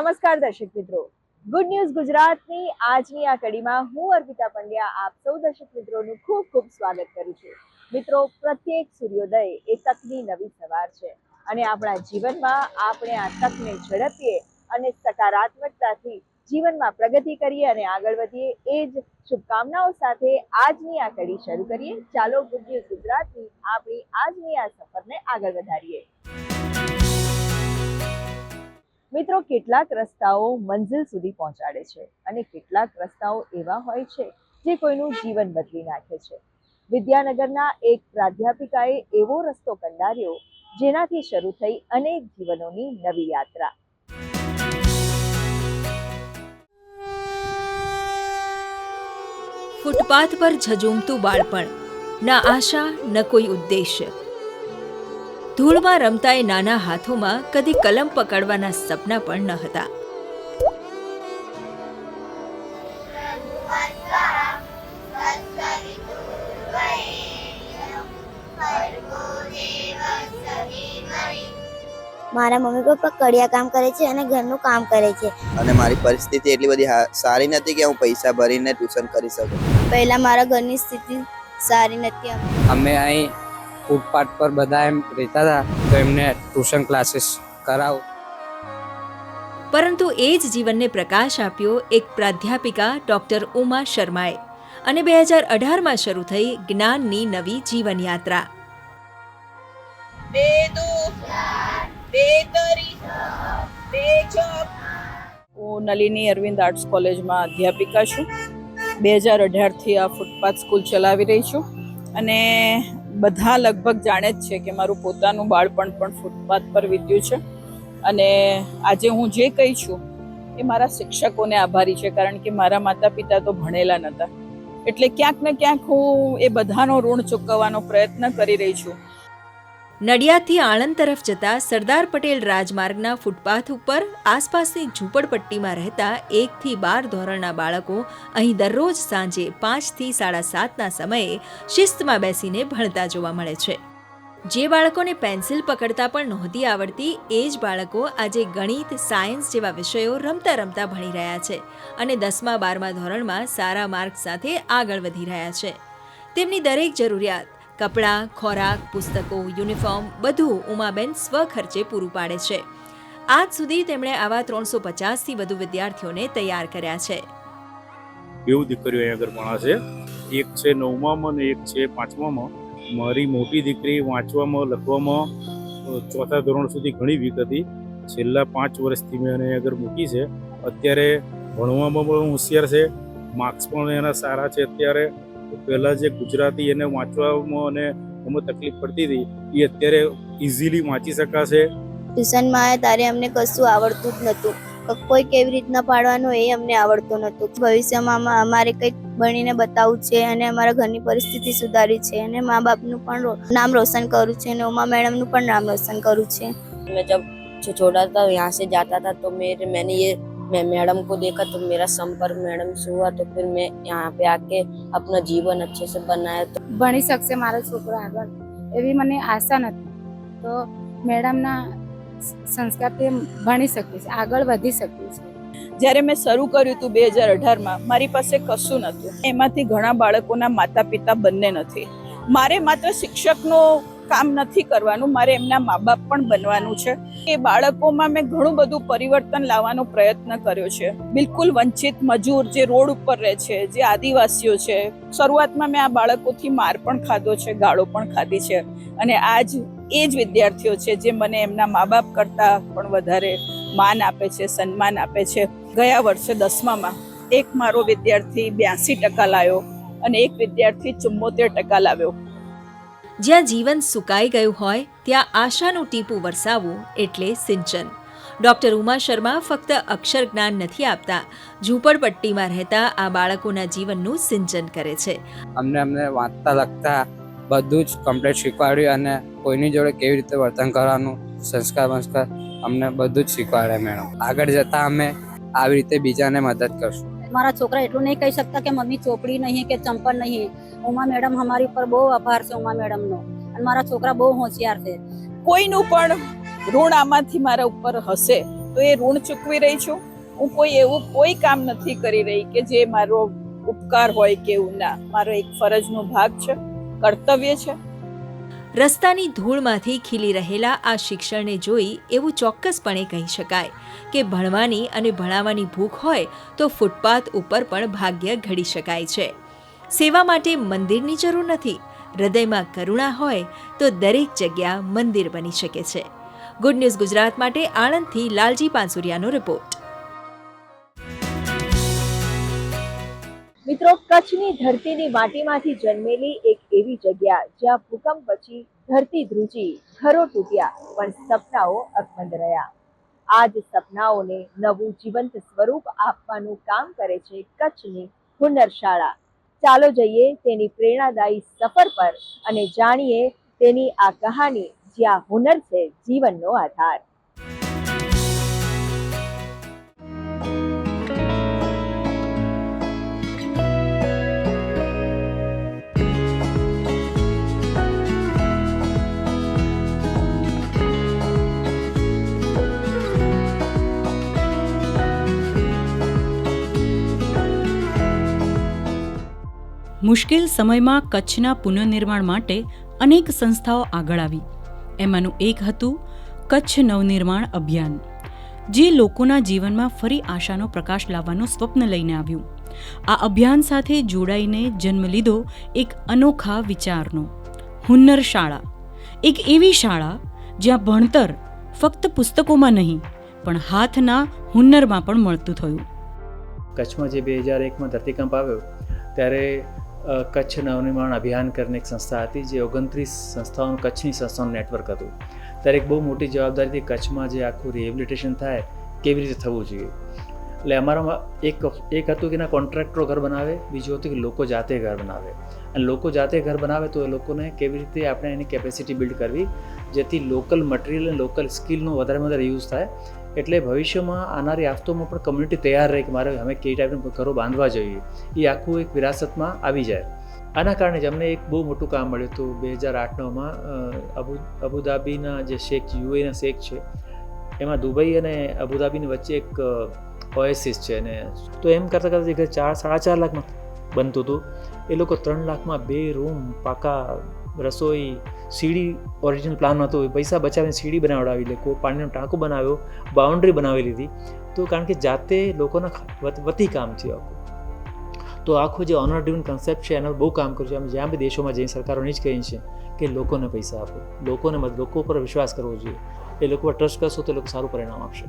નમસ્કાર દર્શક મિત્રો. ગુડ ન્યૂઝ ગુજરાતની આજની આ કડીમાં હું અર્પિતા પંડ્યા આપ સૌ દર્શક મિત્રોનું ખૂબ ખૂબ સ્વાગત કરું છું. મિત્રો, પ્રત્યેક સૂર્યોદય એ તકની નવી સવાર છે અને આપણા જીવનમાં આપણે આ તકને ઝડપીએ અને સકારાત્મકતાથી જીવનમાં પ્રગતિ કરીએ અને આગળ વધીએ એ જ શુભકામનાઓ સાથે આજની આ કડી શરૂ કરીએ. ચાલો ગુડ ન્યૂઝ ગુજરાતની આપણી આજની આ સફરને આગળ વધારીએ. મિત્રો, કેટલાક રસ્તાઓ મંજિલ સુધી પહોંચાડે છે અને કેટલાક રસ્તાઓ એવા હોય છે જે કોઈનું જીવન બદલી નાખે છે. વિદ્યાનગરના એક પ્રાધ્યાપિકાએ એવો રસ્તો કંડાર્યો જેનાથી શરૂ થઈ અનેક જીવનોની નવી યાત્રા. ફૂટપાથ પર ઝઝૂમતું બાળપણ. ના આશા, ન કોઈ ઉદ્દેશ્ય. ધૂળમાં રમતા એ નાના હાથોમાં કદી કલમ પકડવાના સપના પણ ન હતા. મારા મમ્મી પપ્પા કડિયા કામ કરે છે અને ઘરનું કામ કરે છે. અને મારી પરિસ્થિતિ એટલી બધી સારી નથી કે હું પૈસા ભરીને ટ્યુશન કરી શકું. પહેલા મારા ઘરની સ્થિતિ સારી નથી. અમે અહીં ફૂટપાથ પર બધા એમ રહેતા હતા તો એમને ટ્યુશન ક્લાસીસ કરાવો. પરંતુ એ જ જીવનને પ્રકાશ આપ્યો એક પ્રાધ્યાપિકા ડોક્ટર ઉમા શર્માએ અને બે હજાર અઢારમાં શરૂ થઈ જ્ઞાનની નવી જીવનયાત્રા. હું નલિની અરવિંદ આર્ટ્સ કોલેજમાં અધ્યાપિકા છું. બે હજાર અઢારથી આ ફૂટપાથ સ્કૂલ ચલાવી રહી છું અને બધા લગભગ જાણે જ છે કે મારું પોતાનું બાળપણ પણ ફૂટપાથ પર વીત્યું છે. અને આજે હું જે કહી છું એ મારા શિક્ષકોને આભારી છે, કારણ કે મારા માતા પિતા તો ભણેલા નહોતા એટલે ક્યાંક ને ક્યાંક હું એ બધાનો ઋણ ચૂકવવાનો પ્રયત્ન કરી રહી છું. નડિયાદથી આણંદ તરફ જતા સરદાર પટેલ રાજમાર્ગના ફૂટપાથ ઉપર આસપાસની ઝૂંપડપટ્ટીમાં રહેતા એકથી બાર ધોરણના બાળકો અહીં દરરોજ સાંજે પાંચથી સાડા સાતના સમયે શિસ્તમાં બેસીને ભણતા જોવા મળે છે. જે બાળકોને પેન્સિલ પકડતા પણ નહોતી આવડતી, એ જ બાળકો આજે ગણિત, સાયન્સ જેવા વિષયો રમતા રમતા ભણી રહ્યા છે અને દસમા, બારમા ધોરણમાં સારા માર્ક સાથે આગળ વધી રહ્યા છે. તેમની દરેક જરૂરિયાત કપડાં, ખોરાક, પુસ્તકો, યુનિફોર્મ બધું ઉમાબેન સ્વખર્ચે પૂરું પાડે છે. આજ સુધી તેમણે આવા ત્રણસો પચાસથી વધુ વિદ્યાર્થીઓને તૈયાર કર્યા છે. બેઉ દીકરીઓ અહીંયા આગળ ભણા છે. એક છે નવમામાં અને એક છે પાંચમામાં. મારી મોટી દીકરી વાંચવામાં, લખવામાં ચોથા ધોરણ સુધી ઘણી વીક હતી. છેલ્લા પાંચ વર્ષથી મેં એને આગળ મૂકી છે. અત્યારે ભણવામાં પણ હોશિયાર છે. માર્ક્સ પણ એના સારા છે અત્યારે. પહેલાં જે ગુજરાતી એને વાંચવામાં અને એમાં તકલીફ પડતી હતી એ અત્યારે ઇઝીલી વાંચી શકાશે ટ્યુશનમાં આવ્યા ત્યારે અમને કશું આવડતું જ નહોતું ક- કોઈ કેવી રીતના પાડવાનું એ અમને આવડતું નહોતું ભવિષ્યમાં અમા- અમારે કંઈક ભણીને બતાવવું છે અને અમારા ઘરની પરિસ્થિતિ સુધારી છે અને મા બાપનું પણ રો- નામ રોશન કરવું છે અને ઉમા મેડમનું પણ નામ રોશન કરવું છે मैं जब छो- छोटा था यहाँ से जाता था तो मेरे मैंने ये मैं मैडम को देखा तो मेरा संपर्क मैडम से हुआ तो फिर मैं यहाँ पे आके अपना जीवन अच्छे से बनाया तो ભણી શકશે મારો છોકરો આગળ એવી મને આશા નથી તો મેડમના સંસ્કારથી ભણી શકીશ આગળ વધી શકીશ જ્યારે મેં શરૂ કર્યું હતું બે હજાર અઢારમાં મારી પાસે કશું નહોતું એમાંથી ઘણા બાળકોના માતા પિતા બંને નથી મારે માત્ર શિક્ષકનો કામ નથી કરવાનું, મારે એમના મા બાપ પણ બનવાનું છે. એ બાળકોમાં મેં ઘણું બધું પરિવર્તન લાવવાનો પ્રયત્ન કર્યો છે. બિલકુલ વંચિત મજૂર જે રોડ ઉપર રહે છે, જે આદિવાસીઓ છે, શરૂઆતમાં મેં આ બાળકોથી માર પણ ખાધો છે, ગાળો પણ ખાધી છે. અને આજ એ જ વિદ્યાર્થીઓ છે જે મને એમના મા બાપ કરતાં પણ વધારે માન આપે છે, સન્માન આપે છે. ગયા વર્ષે દસમામાં એક મારો વિદ્યાર્થી બ્યાસી ટકા લાવ્યો અને એક વિદ્યાર્થી ચુમ્મોતેર ટકા લાવ્યો. જ્યાં જીવન સુકાઈ ગયું હોય, ત્યાં આશાનું ટીપું વરસાવવું એટલે સિંચન. ડૉક્ટર ઉમા શર્મા ફક્ત અક્ષર જ્ઞાન નથી આપતા, ઝૂંપડપટ્ટીમાં રહેતા આ બાળકોના જીવનનું સિંચન કરે છે. અમને અમને વાંચતા, લખતા બધું જ કમ્પ્લીટ શીખવાડ્યું અને કોઈની જોડે કેવી રીતે વર્તન કરવાનું, સંસ્કાર વંસ્કાર અમને બધું જ શીખવાડે મેડમ. આગળ જતાં અમે આવી રીતે બીજાને મદદ કરશું. મારા છોકરા એટલું નહીં કહી શકતા કે મમ્મી ચોપડી નહીં, કે ચંપલ નહીં. ઉમા મેડમ અમારી ઉપર બહુ આભાર છે ઉમા મેડમનો. અને મારા છોકરા બહુ હોશિયાર છે. કોઈનું પણ ઋણ આમાંથી મારા ઉપર હશે, તો એ ઋણ ચૂકવી રહી છું. હું કોઈ એવું કોઈ કામ નથી કરી રહી કે જે મારો ઉપકાર હોય કે એવું ના. મારો એક ફરજનો ભાગ છે, કર્તવ્ય છે. રસ્તાની ધૂળમાંથી ખીલી રહેલા આ શિક્ષણને જોઈ એવું ચોક્કસપણે કહી શકાય કે ભણવાની અને ભણાવવાની ભૂખ હોય તો ફૂટપાથ ઉપર પણ ભાગ્ય ઘડી શકાય છે. સેવા માટે મંદિરની જરૂર નથી, હૃદયમાં કરુણા હોય તો દરેક જગ્યા મંદિર બની શકે છે. ગુડ ન્યૂઝ ગુજરાત માટે આણંદથી લાલજી પાનસુરિયાનો રિપોર્ટ. મિત્રો, કચ્છની ધરતીની માટીમાંથી જન્મેલી એક એવી જગ્યા જ્યાં ભૂકંપ પછી ધરતી ધ્રુજી, ઘરો તૂટ્યા, પણ સપનાઓ અકબંધ રહ્યા. આ જ સપનાઓને નવું જીવંત સ્વરૂપ આપવાનું કામ કરે છે કચ્છની હુનર શાળા. ચાલો જઈએ તેની પ્રેરણાદાયી સફર પર અને જાણીએ તેની આ કહાની, જ્યાં હુનર છે જીવનનો આધાર. મુશ્કેલ સમયમાં કચ્છના પુનઃનિર્માણ માટે અનેક સંસ્થાઓ આગળ આવી. એમાંનું એક હતું કચ્છ નવનિર્માણ અભિયાન, જે લોકોના જીવનમાં ફરી આશાનો પ્રકાશ લાવવાનું સ્વપ્ન લઈને આવ્યું. આ અભિયાન સાથે જોડાઈને જન્મ લીધો એક અનોખા વિચારનો, હુન્નર શાળા. એક એવી શાળા જ્યાં ભણતર ફક્ત પુસ્તકોમાં નહીં, પણ હાથના હુન્નરમાં પણ મળતું થયું. કચ્છમાં જે બે હજાર એકમાં ધરતીકંપ આવ્યો, ત્યારે કચ્છ નવનિર્માણ અભિયાન કરીને એક સંસ્થા હતી જે ઓગણત્રીસ સંસ્થાઓનું, કચ્છની સંસ્થાઓનું નેટવર્ક હતું. ત્યારે એક બહુ મોટી જવાબદારી હતી કચ્છમાં જે આખું રિહેબિલિટેશન થાય, કેવી રીતે થવું જોઈએ? એટલે અમારામાં એક એક હતું કે એના કોન્ટ્રાક્ટરો ઘર બનાવે, બીજું હતું કે લોકો જાતે ઘર બનાવે. અને લોકો જાતે ઘર બનાવે તો એ લોકોને કેવી રીતે આપણે એની કેપેસિટી બિલ્ડ કરવી, જેથી લોકલ મટીરિયલ અને લોકલ સ્કિલનો વધારે વધારે યુઝ થાય એટલે ભવિષ્યમાં આવનારી આફતોમાં પણ કમ્યુનિટી તૈયાર રહે કે મારે અમે કઈ ટાઈપનું ઘરો બાંધવા જોઈએ. એ આખું એક વિરાસતમાં આવી જાય. આના કારણે જ અમને એક બહુ મોટું કામ મળ્યું હતું બે હજાર આઠ નવમાં અબુ, અબુધાબીના જે શેખ યુએના શેખ છે, એમાં દુબઈ અને અબુધાબીની વચ્ચે એક ઓએસિસ છે અને તો એમ કરતાં કરતાં જે ચાર, સાડા ચાર લાખમાં બનતું હતું. એ લોકો ત્રણ લાખમાં બે રૂમ પાકા રસોઈ સીડી ઓરિજિનલ પ્લાન હતો પૈસા બચાવીને સીડી બનાવડાવી લે કોઈ પાણીનો ટાંકો બનાવ્યો બાઉન્ડ્રી બનાવી લીધી. તો કારણ કે જાતે લોકોના વત- કામ છે આખું. તો આખું જે ઓનર ડ્રીવન કન્સેપ્ટ છે, એનું બહુ કામ કર્યું છે. અમે જ્યાં બી દેશોમાં જઈને સરકારોને જ કહીએ છે કે લોકોને પૈસા આપો. લોકોને લોકો પર વિશ્વાસ કરવો જોઈએ. એ લોકો પર ટ્રસ્ટ કરશો તો લોકો સારું પરિણામ આપશે.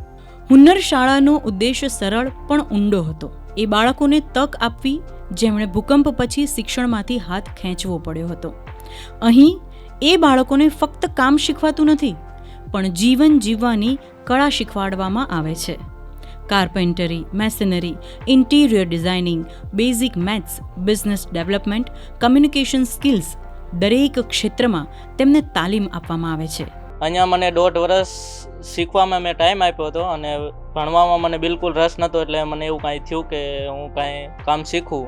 હુન્નર શાળાનો ઉદ્દેશ સરળ પણ ઊંડો હતો. એ બાળકોને તક આપવી, જેમણે ભૂકંપ પછી શિક્ષણમાંથી હાથ ખેંચવો પડ્યો હતો. અહીં એ બાળકોને ફક્ત કામ શીખવાતું નથી, પણ જીવન જીવવાની કળા શીખવાડવામાં આવે છે. Carpentry, masonry, interior designing, basic maths, business development, communication skills દરેક ક્ષેત્રમાં તેમને તાલીમ આપવામાં આવે છે. અહીંયા મને દોઢ વર્ષ શીખવામાં મેં ટાઈમ આપ્યો હતો અને ભણવામાં મને બિલકુલ રસ નહોતો એટલે મને એવું કાંઈ થયું કે હું કાંઈ કામ શીખું.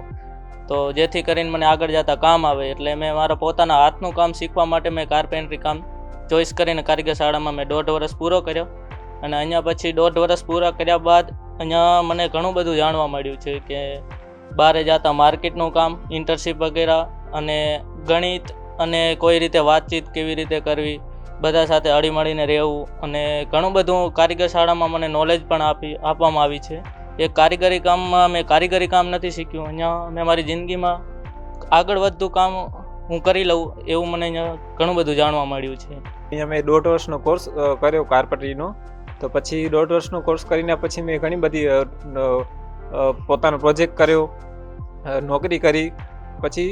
તો જેથી કરીને મને આગળ જતાં કામ આવે એટલે મેં મારા પોતાના હાથનું કામ શીખવા માટે મેં કારપેન્ટ્રી કામ ચોઈસ કરીને કારીગર શાળામાં મેં દોઢ વર્ષ પૂરો કર્યો. અને અહીંયા પછી દોઢ વર્ષ પૂરા કર્યા બાદ અહીંયા મને ઘણું બધું જાણવા મળ્યું છે કે બહારે જતા માર્કેટનું કામ ઇન્ટર્નશીપ વગેરે અને ગણિત અને કોઈ રીતે વાતચીત કેવી રીતે કરવી, બધા સાથે અડીમળીને રહેવું અને ઘણું બધું કારીગર શાળામાં મને નોલેજ પણ આપી, આપવામાં આવી છે. એ કારીગરી કામમાં મેં કારીગરી કામ નથી શીખ્યું. અહીંયા મેં મારી જિંદગીમાં આગળ વધતું કામ હું કરી લઉં એવું મને અહીંયા ઘણું બધું જાણવા મળ્યું છે. અહીંયા મેં દોઢ વર્ષનો કોર્સ કર્યો કારપટરીનો તો પછી દોઢ વર્ષનો કોર્સ કરીને પછી મેં ઘણી બધી પોતાનો પ્રોજેક્ટ કર્યો નોકરી કરી. પછી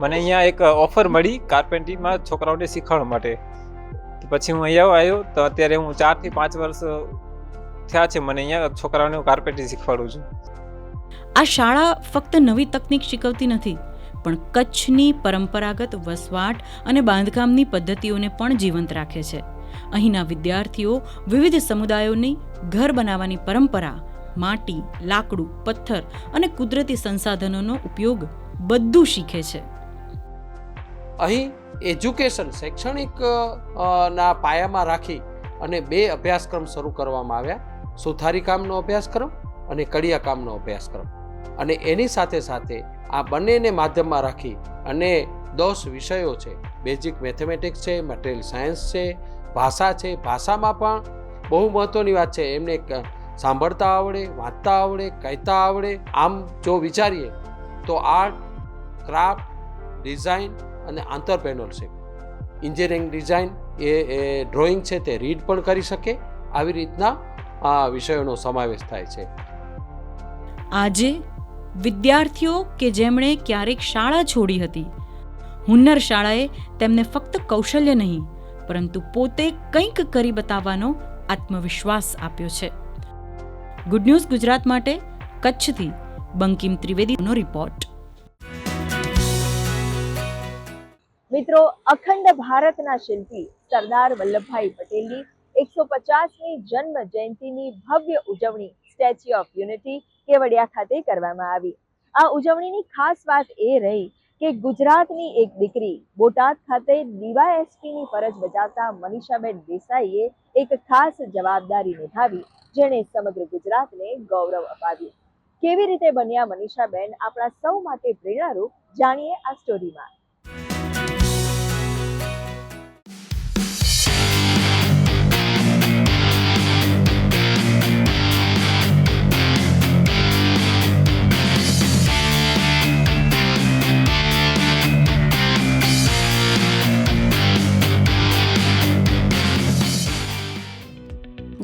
મને અહીંયા એક ઓફર મળી કાર્પેન્ટરીમાં છોકરાઓને શીખવાડવા માટે. પછી હું અહીંયા આવ્યો. તો અત્યારે હું ચારથી પાંચ વર્ષ થયા છે. મને અહીંયા છોકરાઓને હું કાર્પેન્ટરી શીખવાડું છું. આ શાળા ફક્ત નવી તકનીક શીખવતી નથી પણ કચ્છની પરંપરાગત વસવાટ અને બાંધકામની પદ્ધતિઓને પણ જીવંત રાખે છે. અહીંના વિદ્યાર્થીઓ વિવિધ સમુદાયોની ઘર બનાવવાની પરંપરા માટી લાકડું પથ્થર અને કુદરતી સંસાધનોનો ઉપયોગ બધું શીખે છે. અહીં એજ્યુકેશન શૈક્ષણિક ના પાયામાં રાખી અને બે અભ્યાસક્રમ શરૂ કરવામાં આવ્યા. સુથારી કામનો અભ્યાસક્રમ અને કડિયા કામનો અભ્યાસક્રમ અને એની સાથે સાથે આ બંનેને માધ્યમમાં રાખી અને દસ વિષયો છે બેઝિક મેથેમેટિક્સ છે મટીરિયલ સાયન્સ છે, ભાષા છે, ભાષામાં પણ બહુ મહત્ત્વની વાત છે. એમને સાંભળતા આવડે, વાંચતા આવડે, કહેતા આવડે. આમ જો વિચારીએ તો આર્ટ, ક્રાફ્ટ, ડિઝાઇન અને આંતરપ્રેનરશિપ. એન્જિનિયરિંગ ડિઝાઇન એ એ ડ્રોઈંગ છે તે રીડ પણ કરી શકે, આવી રીતના આ વિષયોનો સમાવેશ થાય છે. આજે વિદ્યાર્થીઓ કે જેમણે ક્યારેક શાળા છોડી હતી હુન્નર શાળાએ તેમને ફક્ત કૌશલ્ય નહીં પરંતુ પોતે કંઈક કરી બતાવવાનો આત્મવિશ્વાસ આપ્યો છે. ગુડ ન્યૂઝ ગુજરાત માટે કચ્છથી બંકિમ ત્રિવેદીનો રિપોર્ટ. મિત્રો અખંડ ભારતના શિલ્પી સરદાર વલ્લભભાઈ પટેલની એકસો પચાસમી જન્મ જયંતિની ભવ્ય ઉજવણી સ્ટેચ્યુ ઓફ યુનિટી કેવડિયા ખાતે કરવામાં આવી. આ ઉજવણીની ખાસ વાત એ રહી કે ગુજરાતની એક દીકરી બોટાદ ખાતે ડીવાયએસપીની ફરજ બજાવતા મનીષાબેન દેસાઈએ એક ખાસ જવાબદારી નિભાવી, જેણે સમગ્ર ગુજરાતને ગૌરવ અપાવ્યું. કેવી રીતે બન્યા મનીષાબેન આપણા સૌ માટે પ્રેરણારૂપ, જાણીએ આ સ્ટોરીમાં.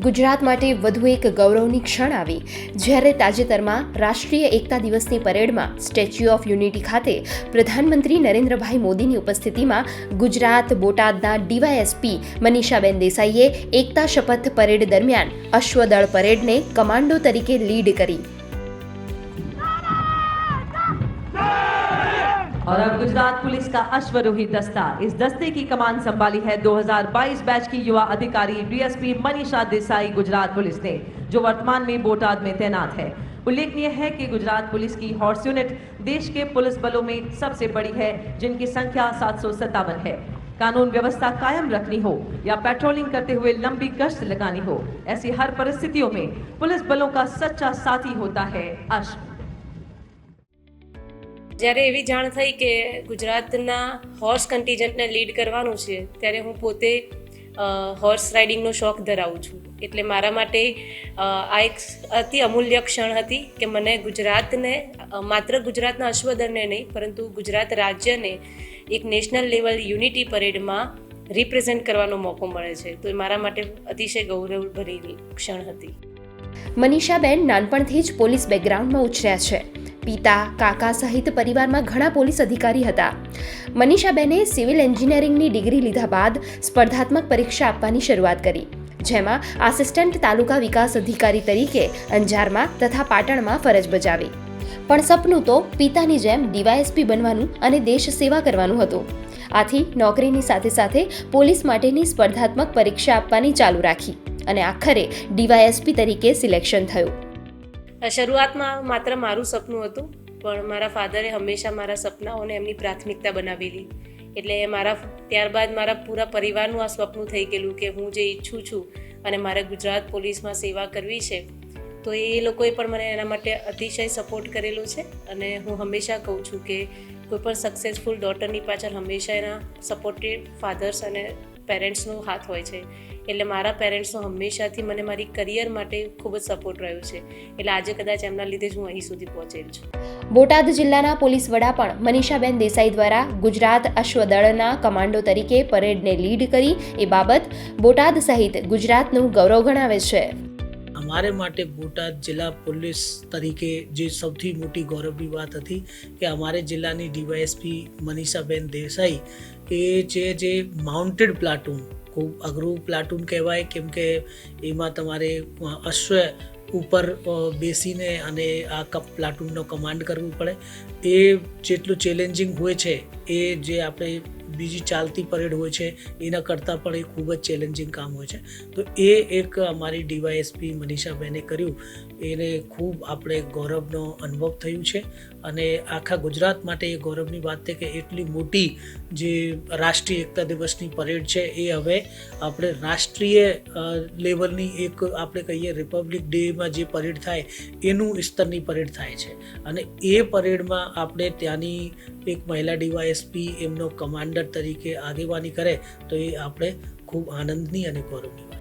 ગુજરાત માટે વધુ એક ગૌરવની ક્ષણ આવી. જ્યારે તાજેતરમાં રાષ્ટ્રીય એકતા દિવસની પરેડમાં સ્ટેચ્યુ ઓફ યુનિટી ખાતે પ્રધાનમંત્રી નરેન્દ્રભાઈ મોદીની ઉપસ્થિતિમાં ગુજરાત બોટાદના ડીવાયએસપી મનીષાબેન દેસાઈએ એકતા શપથ પરેડ દરમિયાન અશ્વદળ પરેડને કમાન્ડો તરીકે લીડ કરી. और अब गुजरात पुलिस का अश्वरोही दस्ता इस दस्ते की कमान संभाली है 2022 बैच की युवा अधिकारी डीएसपी मनीषा देसाई गुजरात पुलिस ने, जो वर्तमान में बोटाद में तैनात है। उल्लेखनीय है कि गुजरात पुलिस की हॉर्स यूनिट देश के पुलिस बलों में सबसे बड़ी है, जिनकी संख्या सात सौ सत्तावन है। कानून व्यवस्था कायम रखनी हो या पेट्रोलिंग करते हुए लंबी गश्त लगानी हो, ऐसी हर परिस्थितियों में पुलिस बलों का सच्चा साथी होता है अश्व। જ્યારે એવી જાણ થઈ કે ગુજરાતના હોર્સ કન્ટિજન્ટને લીડ કરવાનું છે, ત્યારે હું પોતે હોર્સ રાઇડિંગનો શોખ ધરાવું છું. એટલે મારા માટે આ એક અતિ અમૂલ્ય ક્ષણ હતી કે મને ગુજરાતને માત્ર ગુજરાતના અશ્વદળને નહીં, પરંતુ ગુજરાત રાજ્યને એક નેશનલ લેવલ યુનિટી પરેડમાં રિપ્રેઝેન્ટ કરવાનો મોકો મળે છે. તો એ મારા માટે અતિશય ગૌરવભરી ક્ષણ હતી. મનીષાબેન નાનપણથી જ પોલીસ બેકગ્રાઉન્ડમાં ઉછર્યા છે. પિતા, કાકા સહિત પરિવારમાં ઘણા પોલીસ અધિકારી હતા. મનીષાબેને સિવિલ એન્જિનિયરિંગની ડિગ્રી લીધા બાદ સ્પર્ધાત્મક પરીક્ષા આપવાની શરૂઆત કરી, જેમાં આસિસ્ટન્ટ તાલુકા વિકાસ અધિકારી તરીકે અંજારમાં તથા પાટણમાં ફરજ બજાવી. પણ સપનું તો પિતાની જેમ ડીવાયએસપી બનવાનું અને દેશ સેવા કરવાનું હતું. આથી નોકરીની સાથે સાથે પોલીસ માટેની સ્પર્ધાત્મક પરીક્ષા આપવાની ચાલુ રાખી અને આખરે ડીવાયએસપી તરીકે સિલેક્શન થયું. શરૂઆતમાં માત્ર મારું સપનું હતું, પણ મારા ફાધરે હંમેશા મારા સપનાઓને એમની પ્રાથમિકતા બનાવેલી. એટલે મારા ત્યારબાદ મારા પૂરા પરિવારનું આ સ્વપ્ન થઈ ગયેલું કે હું જે ઈચ્છું છું અને મારે ગુજરાત પોલીસમાં સેવા કરવી છે, તો એ લોકોએ પણ મને એના માટે અતિશય સપોર્ટ કરેલો છે અને હું હંમેશા કહું છું કે કોઈપણ સક્સેસફુલ ડોટરની પાછળ હંમેશા એના સપોર્ટેડ ફાધર્સ અને પેરેન્ટ્સનો હાથ હોય છે. એટલે મારા પેરેન્ટ્સનો હંમેશાથી મને મારી કરિયર માટે ખૂબ જ સપોર્ટ રહ્યો છે. એટલે આજે કદાચ એમના લીધે જ હું અહીં સુધી પહોંચેલ છું. બોટાદ જિલ્લાના પોલીસ વડા પણ મનીષાબેન દેસાઈ દ્વારા ગુજરાત અશ્વદળના કમાન્ડો તરીકે પરેડને લીડ કરી એ બાબત બોટાદ સહિત ગુજરાતનું ગૌરવ ગણાવે છે. અમારે માટે બોટાદ જિલ્લા પોલીસ તરીકે જે સૌથી મોટી ગૌરવની વાત હતી કે અમારે જિલ્લાની ડીવાયએસપી મનીષાબેન દેસાઈ એ છે જે માઉન્ટેડ પ્લાટૂન ખૂબ અઘરું પ્લાટૂન કહેવાય, કેમ કે એમાં તમારે અશ્વ ઉપર બેસીને અને આ કપ પ્લાટૂનનો કમાન્ડ કરવું પડે. એ જેટલું ચેલેન્જિંગ હોય છે, એ જે આપણે બીજી ચાલતી પરેડ હોય છે, એના કરતાં પણ એ ખૂબ જ ચેલેન્જિંગ કામ હોય છે. તો એ એક અમારી ડીવાયએસપી મનીષાબેને કર્યું. એને ખૂબ આપણે ગૌરવનો અનુભવ થયું છે. અને આખા ગુજરાત માટે એ ગૌરવની વાત છે કે એટલી મોટી જે રાષ્ટ્રીય એકતા દિવસની પરેડ છે, એ હવે આપણે રાષ્ટ્રીય લેવલની એક આપણે કહીએ રિપબ્લિક ડેમાં જે પરેડ થાય, એનું સ્તરની પરેડ થાય છે. અને એ પરેડમાં આપણે ત્યાંની એક મહિલા ડીવાયએસપી એમનો કમાન્ડર તરીકે આગેવાની કરે, તો એ આપણે ખૂબ આનંદની અને ગૌરવની વાત.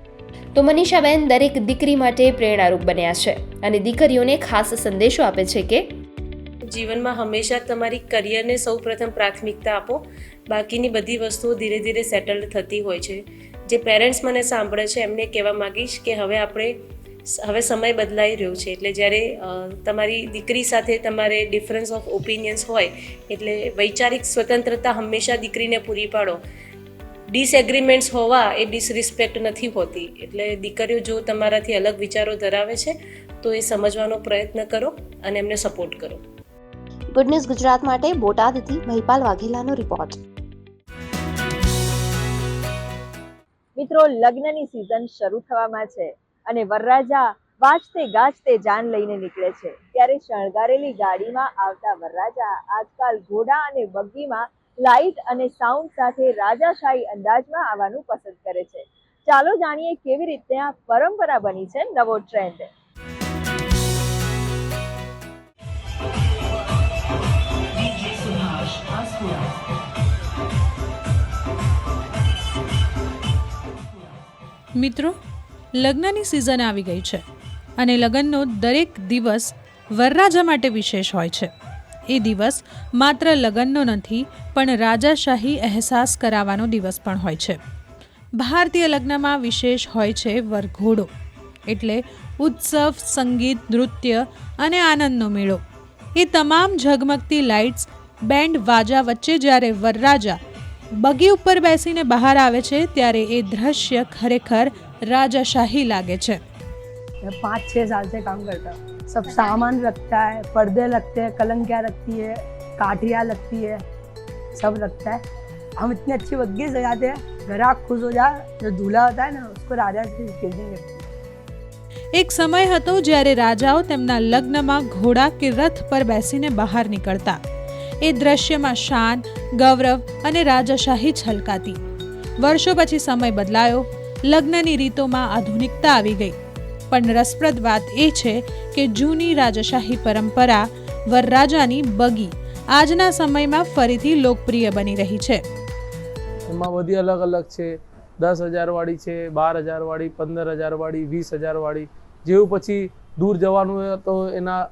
તો મનીષાબેન દરેક દીકરી માટે પ્રેરણારૂપ બન્યા છે અને દીકરીઓને ખાસ સંદેશો આપે છે કે જીવનમાં હંમેશા તમારી કરિયરને સૌ પ્રથમ પ્રાથમિકતા આપો. બાકીની બધી વસ્તુઓ ધીરે ધીરે સેટલ્ડ થતી હોય છે. જે પેરેન્ટ્સ મને સાંભળે છે, એમને કહેવા માગીશ કે હવે આપણે હવે સમય બદલાઈ રહ્યો છે. એટલે જ્યારે તમારી દીકરી સાથે તમારે ડિફરન્સ ઓફ ઓપિનિયન્સ હોય, એટલે વૈચારિક સ્વતંત્રતા હંમેશા દીકરીને પૂરી પાડો. ડિસએગ્રીમેન્ટ્સ હોવા એ ડિસરિસ્પેક્ટ નથી હોતી. એટલે દીકરીઓ જો તમારાથી અલગ વિચારો ધરાવે છે, તો એ સમજવાનો પ્રયત્ન કરો અને એમને સપોર્ટ કરો. ગુડ ન્યૂઝ ગુજરાત માટે બોટાદથી મહિપાલ વાઘેલાનો રિપોર્ટ મિત્રો, લગ્નની સિઝન શરૂ થવામાં છે અને વરરાજા વાજતે ગાજતે જાન લઈને નીકળે છે. ત્યારે શણગારેલી ગાડીમાં આવતા વરરાજા આજકાલ ઘોડા અને બગ્ગીમાં લાઇટ અને સાઉન્ડ સાથે રાજાશાહી અંદાજમાં આવવાનું પસંદ કરે છે. ચાલો જાણીએ કેવી રીતે આ પરંપરા બની છે નવો ટ્રેન્ડ મિત્રો, લગ્નની સિઝન આવી ગઈ છે અને લગ્નનો દરેક દિવસ વરરાજા માટે વિશેષ હોય છે. એ દિવસ માત્ર લગ્નનો નથી, પણ રાજાશાહી અહેસાસ કરાવવાનો દિવસ પણ હોય છે. ભારતીય લગ્નમાં વિશેષ હોય છે વરઘોડો, એટલે ઉત્સવ, સંગીત, નૃત્ય અને આનંદનો મેળો. એ તમામ ઝગમગતી લાઇટ્સ બેન્ડ વાજા વચ્ચે જ્યારે વરરાજા બગી ઉપર બેસીને બહાર આવે છે ત્યારે એ દ્રશ્ય ખરેખર રાજાશાહી લાગે છે मैं पाँच छः साल से काम करता हूँ सब सामान रखता है पर्दे लगते हैं कलंकियाँ लगती है काठियाँ लगती है सब लगता है हम इतनी अच्छी बग्गी सजाते हैं ग्राहक खुश हो जाए जो दूल्हा होता है ना उसको राजा की फीलिंग लगती है એક સમય હતો જ્યારે રાજાઓ તેમના લગ્નમાં ઘોડા કે રથ પર બેસીને બહાર નીકળતા એ દ્રશ્યમાં શાન, ગૌરવ અને રાજાશાહી છલકાતી. વર્ષો પછી સમય બદલાયો, લગ્નની રીતોમાં આધુનિકતા આવી ગઈ. પણ રસપ્રદ વાત એ છે કે જૂની રાજાશાહી પરંપરા વરરાજાની બગી આજના સમયમાં ફરીથી લોકપ્રિય બની રહી છે. એમાં બધી અલગ અલગ છે. દસ હજારવાળી છે, બાર હજારવાળી, પંદર હજારવાળી, વીસ હજારવાળી. જેવું પછી દૂર જવાનું હોય તો એના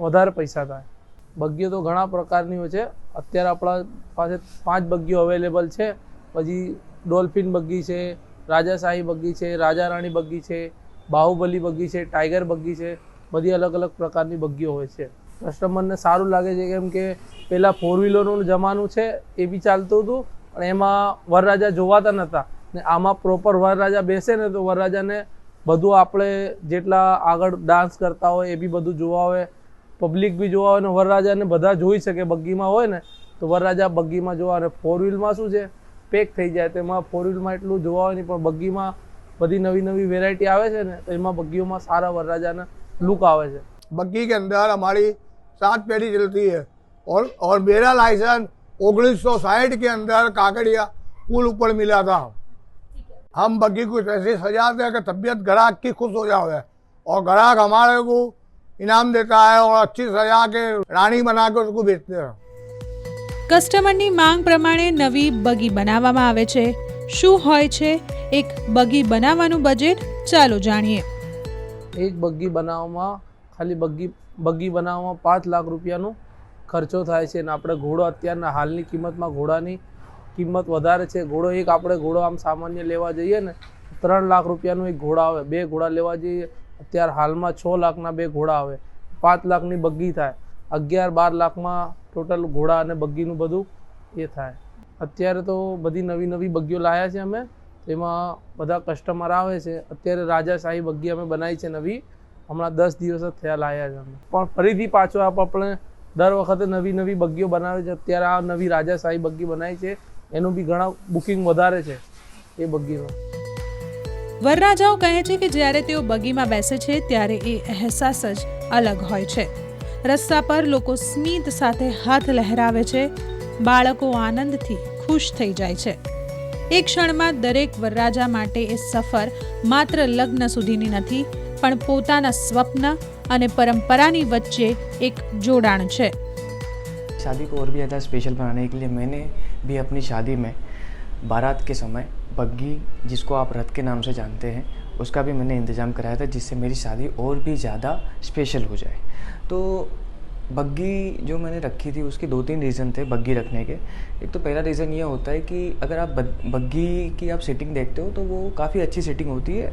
વધારે પૈસા થાય. બગ્ગીઓ તો ઘણા પ્રકારની હોય છે. અત્યારે આપણા પાસે પાંચ બગ્ગીઓ અવેલેબલ છે. પછી ડોલ્ફિન બગ્ગી છે, રાજાશાહી બગ્ગી છે રાજા રાણી બગ્ગી છે, બાહુબલી બગ્ગી છે, ટાઈગર બગ્ગી છે. બધી અલગ અલગ પ્રકારની બગ્ગીઓ હોય છે. કસ્ટમરને સારું લાગે છે કેમ કે પહેલાં ફોર વ્હીલરનું જમાનું છે, એ બી ચાલતું હતું પણ એમાં વરરાજા જોવાતા નહોતા ને આમાં પ્રોપર વરરાજા બેસે ને તો વરરાજાને બધું આપણે જેટલા આગળ ડાન્સ કરતા હોય એ બી બધું જોવા હોય પબ્લિક બી જોવા હોય ને વરરાજાને બધા જોઈ શકે બગ્ગીમાં હોય ને તો વરરાજા બગ્ગીમાં જોવા અને ફોર વ્હીલમાં શું છે પેક થઈ જાય તો એમાં ફોર વ્હીલમાં એટલું જોવા હોય નહીં પણ બગ્ગીમાં બધી નવી નવી વેરાયટી આવે છે ને તો એમાં બગ્ગીઓમાં સારા વરરાજાના લુક આવે છે बग्गी के अंदर हमारी सात पेटी चलती है और और मेरा लाइसेंस उन्नीस सौ साठ के अंदर काकड़िया पुल ऊपर मिला था हम बग्गी को ऐसे सजाते हैं कि तबीयत ग्राहक की खुश हो जाए और ग्राहक हमारे को इनाम देता है और अच्छी सजा के रानी बना के उसको बेचते हैं કસ્ટમરની માંગ પ્રમાણે નવી બગી બનાવવામાં આવે છે શું હોય છે એક બગી બનાવવાનું બજેટ ચાલો જાણીએ એક બગ્ગી બનાવવામાં ખાલી બગ્ગી બગ્ગી બનાવવામાં પાંચ લાખ રૂપિયાનો ખર્ચો થાય છે અને આપણે ઘોડો અત્યારના હાલની કિંમતમાં ઘોડાની કિંમત વધારે છે ઘોડો એક આપણે ઘોડો આમ સામાન્ય લેવા જઈએ ને ત્રણ લાખ રૂપિયાનો એક ઘોડા આવે બે ઘોડા લેવા જઈએ અત્યારે હાલમાં છ લાખના બે ઘોડા આવે. પાંચ લાખની બગ્ગી થાય. અગિયાર બાર લાખમાં ટોટલ ઘોડા અને બગ્ગીનું બધું એ થાય. અત્યારે તો બધી નવી નવી બગ્ગીઓ લાવ્યા છે અમે. તેમાં બધા કસ્ટમર આવે છે. અત્યારે રાજાશાહી બગ્ગી અમે બનાવી છે નવી. હમણાં દસ દિવસ જ થયા લાવ્યા છે અમે. પણ ફરીથી પાછો આપ આપણે દર વખતે નવી નવી બગ્ગીઓ બનાવે છે. અત્યારે આ નવી રાજાશાહી બગ્ગી બનાવી છે. એનું બી ઘણા બુકિંગ વધારે છે એ બગીમાં. વરરાજાઓ કહે છે કે જ્યારે તેઓ બગીમાં બેસે છે ત્યારે એ અહેસાસ જ અલગ હોય છે રસ્તા પર લોકો સ્મિત સાથે હાથ લહેરાવે છે બાળકો આનંદથી ખુશ થઈ જાય છે એક ક્ષણમાં દરેક વરરાજા માટે એ સફર માત્ર લગ્ન સુધીની નથી પણ પોતાના સ્વપ્ન અને પરંપરાની વચ્ચે એક જોડાણ છે शादी को और भी ज़्यादा स्पेशल बनाने के लिए मैंने भी अपनी शादी में बारात के समय बग्घी जिसको आप रथ के नाम से जानते हैं, उसका भी मैंने इंतज़ाम कराया था जिससे मेरी शादी और भी ज़्यादा स्पेशल हो जाए। तो बग्घी जो मैंने रखी थी, उसके दो तीन रीज़न थे बग्घी रखने के। एक तो पहला रीज़न ये होता है कि अगर आप बग- बग्घी की आप सेटिंग देखते हो तो वो काफ़ी अच्छी सेटिंग होती है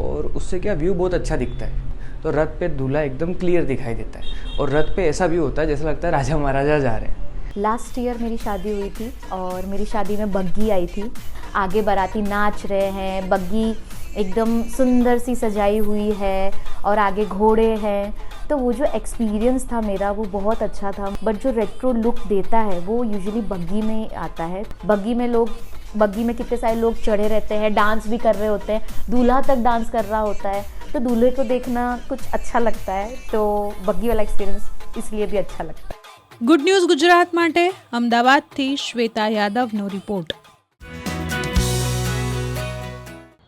और उससे क्या व्यू बहुत अच्छा दिखता है। तो रथ पे दूल्हा एकदम क्लियर दिखाई देता है और रथ पे ऐसा व्यू होता है जैसा लगता है राजा महाराजा जा रहे हैं। लास्ट ईयर मेरी शादी हुई थी और मेरी शादी में बग्गी आई थी। आगे बाराती नाच रहे हैं, बग्गी एकदम सुंदर सी सजाई हुई है और आगे घोड़े हैं। तो वो जो एक्सपीरियंस था मेरा वो बहुत अच्छा था बट जो रेट्रो लुक देता है वो यूजुअली बग्गी में आता है। बग्गी में लोग, बग्गी में कितने सारे लोग चढ़े रहते हैं डांस भी कर रहे होते हैं, दूल्हा तक डांस कर रहा होता है। तो दूल्हे को देखना कुछ अच्छा लगता है तो बग्गी वाला एक्सपीरियंस इसलिए भी अच्छा लगता है। ગુડ ન્યૂઝ ગુજરાત માટે. અમદાવાદથી શ્વેતા યાદવનો રિપોર્ટ.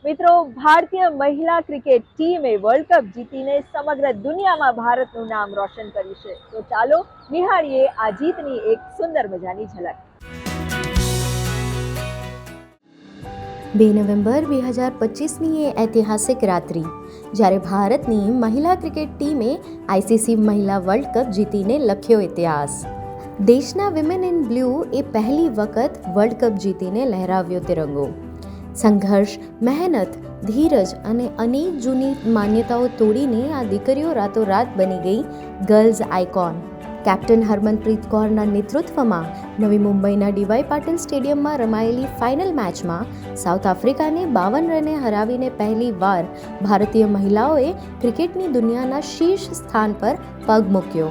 મિત્રો, ભારતીય મહિલા ક્રિકેટ ટીમે વર્લ્ડ કપ જીતીને સમગ્ર દુનિયામાં ભારતનું નામ રોશન કર્યું છે. તો ચાલો, નિહાળીએ આ જીતની એક સુંદર મજાની ઝલક. બે નવેમ્બર બે હજાર પચીસની એ ઐતિહાસિક રાત્રિ. જ્યારે ભારતની મહિલા ક્રિકેટ ટીમે આઈસીસી મહિલા વર્લ્ડ કપ જીતીને લખ્યો ઇતિહાસ. દેશના વિમેન ઇન બ્લુ એ પહેલી વખત વર્લ્ડ કપ જીતીને લહેરાવ્યો તિરંગો. સંઘર્ષ, મહેનત, ધીરજ અને અનેક જૂની માન્યતાઓ તોડીને આ દીકરીઓ રાતોરાત બની ગઈ ગર્લ્સ આઇકોન. કેપ્ટન હરમનપ્રીત કૌરના નેતૃત્વમાં નવી મુંબઈના ડીવાય પાટીલ સ્ટેડિયમમાં રમાયેલી ફાઇનલ મેચમાં સાઉથ આફ્રિકાને બાવન રને હરાવીને પહેલી વાર ભારતીય મહિલાઓએ ક્રિકેટની દુનિયાના શીર્ષ સ્થાન પર પગ મૂક્યો.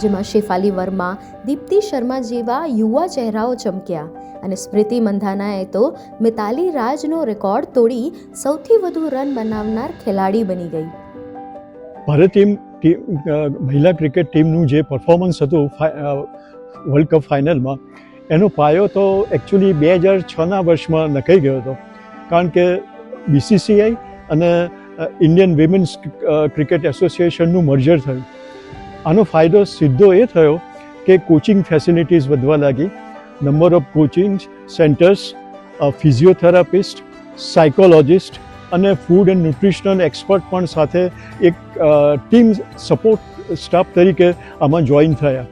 જેમાં શેફાલી વર્મા દીપ્તિ શર્મા જેવા યુવા ચહેરાઓ ચમક્યા અને સ્મૃતિ મંધાનાએ તો મિતાલી રાજનો રેકોર્ડ તોડી સૌથી વધુ રન બનાવનાર ખેલાડી બની ગઈ. ભારત ટીમ ટીમ અ, મહિલા ક્રિકેટ ટીમનું જે પરફોર્મન્સ હતું વર્લ્ડ કપ ફાઇનલમાં એનો પાયો તો એકચ્યુઅલી બે હજાર છના વર્ષમાં નખાઈ ગયો હતો. કારણ કે બીસીસીઆઈ અને ઇન્ડિયન વિમેન્સ ક્રિકેટ એસોસિએશનનું મર્જર થયું. આનો ફાયદો સીધો એ થયો કે કોચિંગ ફેસિલિટીઝ વધવા લાગી. Number of coaching centres physiotherapist psychologist અને ફૂડ એન્ડ ન્યુટ્રિશનલ એક્સપર્ટ પણ સાથે એક ટીમ સપોર્ટ સ્ટાફ તરીકે આમાં જોઈન થયા.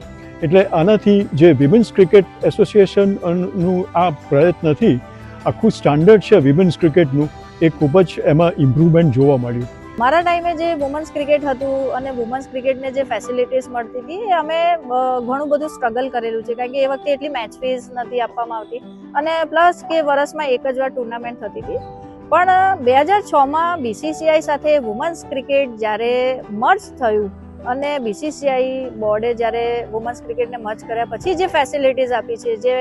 એટલે આનાથી જે વિમેન્સ ક્રિકેટ એસોસિએશનનું આ પ્રયત્નથી આખું સ્ટાન્ડર્ડ છે વિમેન્સ ક્રિકેટનું એ ખૂબ જ એમાં ઇમ્પ્રુવમેન્ટ જોવા મળ્યું. મારા ટાઈમે જે વુમન્સ ક્રિકેટ હતું અને વુમન્સ ક્રિકેટને જે ફેસિલિટીઝ મળતી હતી, એ અમે ઘણું બધું સ્ટ્રગલ કરેલું છે. કારણ કે એ વખતે એટલી મેચ ફીઝ નથી આપવામાં આવતી. અને પ્લસ કે વર્ષમાં એક જ વાર ટુર્નામેન્ટ થતી હતી. પણ બે હજાર છમાં બીસીસીઆઈ સાથે વુમન્સ ક્રિકેટ જ્યારે મર્જ થયું અને બીસીસીઆઈ બોર્ડે જ્યારે વુમન્સ ક્રિકેટને મર્જ કર્યા, પછી જે ફેસિલિટીઝ આપી છે, જે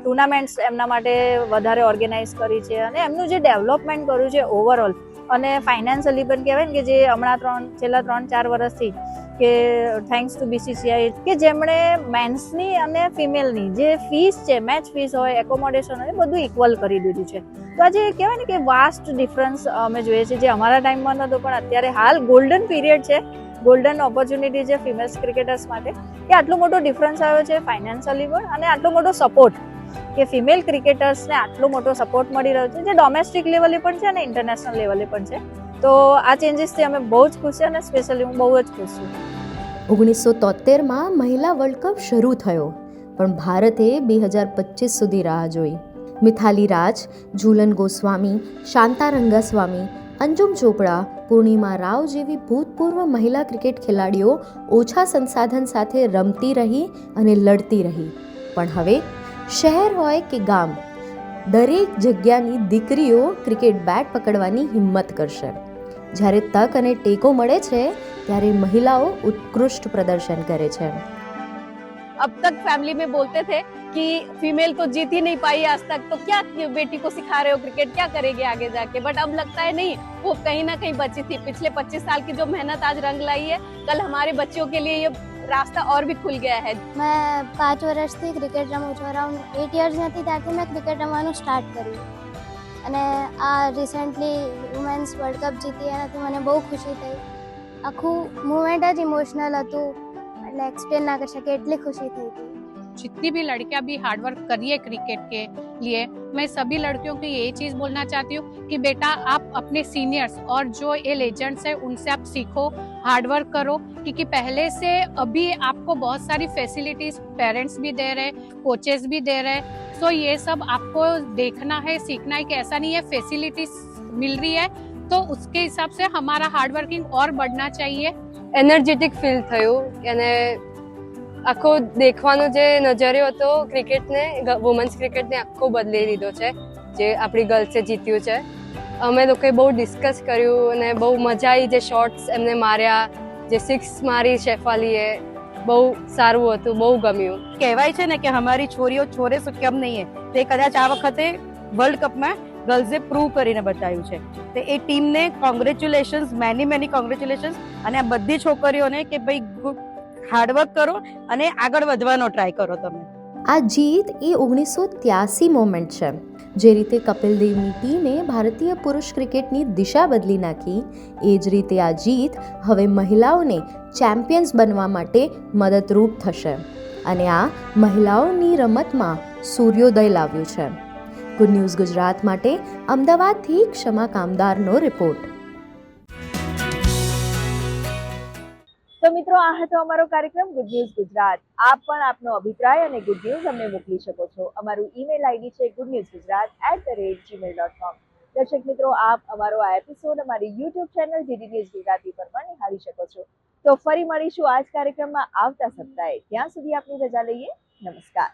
ટુર્નામેન્ટ્સ એમના માટે વધારે ઓર્ગેનાઇઝ કરી છે અને એમનું જે ડેવલપમેન્ટ કર્યું છે ઓવરઓલ અને ફાઇનાન્શિયલી પણ કહેવાય ને કે જે હમણાં ત્રણ, છેલ્લા ત્રણ, ચાર વર્ષથી કે થેન્ક્સ ટુ બીસીસીઆઈ કે જેમણે મેન્સની અને ફિમેલની જે ફીસ છે મેચ ફીસ હોય એકોમોડેશન હોય બધું ઇક્વલ કરી દીધું છે. તો આજે કહેવાય ને કે વાસ્ટ ડિફરન્સ અમે જોઈએ છીએ. જે અમારા ટાઈમમાં નહોતો પણ અત્યારે હાલ ગોલ્ડન પીરિયડ છે. ગોલ્ડન ઓપોર્ચ્યુનિટી છે ફિમેલ્સ ક્રિકેટર્સ માટે. કે આટલો મોટો ડિફરન્સ આવ્યો છે ફાઇનાન્શિયલી પણ, અને આટલો મોટો સપોર્ટ કે ફિમેલ ક્રિકેટર્સને આટલો મોટો સપોર્ટ મળી રહ્યો છે, જે ડોમેસ્ટિક લેવલે પણ છે અને ઇન્ટરનેશનલ લેવલે પણ છે. તો આ ચેન્જીસથી અમે બહુ જ ખુશ છે અને સ્પેશિયલી હું બહુ જ ખુશ છું. ઓગણીસો તોતેરમાં મહિલા વર્લ્ડ કપ શરૂ થયો, પણ ભારતે બે હજાર પચીસ સુધી રાહ જોઈ. મિથાલી રાજ ઝુલન ગોસ્વામી શાંતા રંગાસ્વામી અંજુમ ચોપડા પૂર્ણિમા રાવ જેવી ભૂતપૂર્વ મહિલા ક્રિકેટ ખેલાડીઓ ઓછા સંસાધન સાથે રમતી રહી અને લડતી રહી. પણ હવે શહેર હોય કે ગામ, દરેક જગ્યાની દીકરીઓ ક્રિકેટ બેટ પકડવાની હિંમત કરશે. જ્યારે તક અને ટેકો મળે છે, ત્યારે મહિલાઓ ઉત્કૃષ્ટ પ્રદર્શન કરે છે. अब तक फैमिली में बोलते थे कि फीमेल तो जीत ही नहीं पाई आज तक तो क्या बेटी को सिखा रहे हो क्रिकेट क्या करेगी आगे जाके बट अब लगता है नहीं वो कहीं ना कहीं बची थी पिछले 25 साल की जो मेहनत आज रंग लाई है कल हमारे बच्चों के लिए ये રાસ્તા ઓર ભી ખુલ ગયા હે મેં પાંચ વર્ષથી ક્રિકેટ રમું છું અરાઉન્ડ એટ યર્સની હતી ત્યારથી મેં ક્રિકેટ રમવાનું સ્ટાર્ટ કર્યું અને આ રિસેન્ટલી વુમેન્સ વર્લ્ડ કપ જીતી એનાથી મને બહુ ખુશી થઈ આખું મુમેન્ટ જ ઇમોશનલ હતું એટલે એક્સપ્લેન ના કરી શકે એટલી ખુશી થઈ હતી जितनी भी लड़कियां भी हार्डवर्क करिए क्रिकेट के लिए मैं सभी लड़कियों को यही चीज़ बोलना चाहती हूँ कि बेटा आप अपने सीनियर्स और जो ये लेजेंड्स हैं उनसे आप सीखो हार्डवर्क करो क्योंकि पहले से अभी आपको बहुत सारी फैसिलिटीज पेरेंट्स भी दे रहे हैं कोचेस भी दे रहे हैं सो ये सब आपको देखना है सीखना है कि ऐसा नहीं है फैसिलिटीज मिल रही है तो उसके हिसाब से हमारा हार्डवर्किंग और बढ़ना चाहिए એનર્જેટિક ફીલ થયું અને આખો દેખવાનો જે નજરિયો હતો ક્રિકેટને વુમન્સ ક્રિકેટને આખો બદલી લીધો છે, જે આપણી ગર્લ્સે જીત્યું છે. અમે લોકોએ બહુ ડિસ્કસ કર્યું અને બહુ મજા આવી જે શોર્ટ્સ એમને માર્યા, જે સિક્સ મારી શેફાલીએ, બહુ સારું હતું, બહુ ગમ્યું. કહેવાય છે ને કે અમારી છોરીઓ છોરે શું કેમ નહીં તે કદાચ આ વખતે વર્લ્ડ કપમાં ગર્લ્સે પ્રૂવ કરીને બતાવ્યું છે. તો એ ટીમને કોંગ્રેચ્યુલેશન્સ મેની મેની કોંગ્રેચ્યુલેશન્સ અને આ બધી છોકરીઓને કે ભાઈ હાર્ડવર્ક કરો અને આગળ વધવાનો ટ્રાય કરો તમે. આ જીત એ ઓગણીસો ત્યાસી મોમેન્ટ છે. જે રીતે કપિલ દેવની ટીમે ભારતીય પુરુષ ક્રિકેટની દિશા બદલી નાખી, એ જ રીતે આ જીત હવે મહિલાઓને ચેમ્પિયન્સ બનવા માટે મદદરૂપ થશે. અને આ મહિલાઓની રમતમાં સૂર્યોદય લાવ્યું છે. ગુડ ન્યૂઝ ગુજરાત માટે અમદાવાદથી ક્ષમા કામદારનો રિપોર્ટ. તો મિત્રો, આ હતો અમારો કાર્યક્રમ ગુડ ન્યૂઝ ગુજરાત. આપ પણ આપનો અભિપ્રાય અને ગુડ ન્યૂઝ અમને મોકલી શકો છો. અમારું ઈમેલ આઈડી છે good news Gujarat at the rate gmail dot com દર્શક મિત્રો, આપ અમારો આ એપિસોડ અમારી YouTube channel DD news Gujarati પર પણ નિહાળી શકો છો. તો ફરી મળીશું આજ કાર્યક્રમમાં આવતા સપ્તાહે. ત્યાં સુધી આપની રજા લઈએ. નમસ્કાર.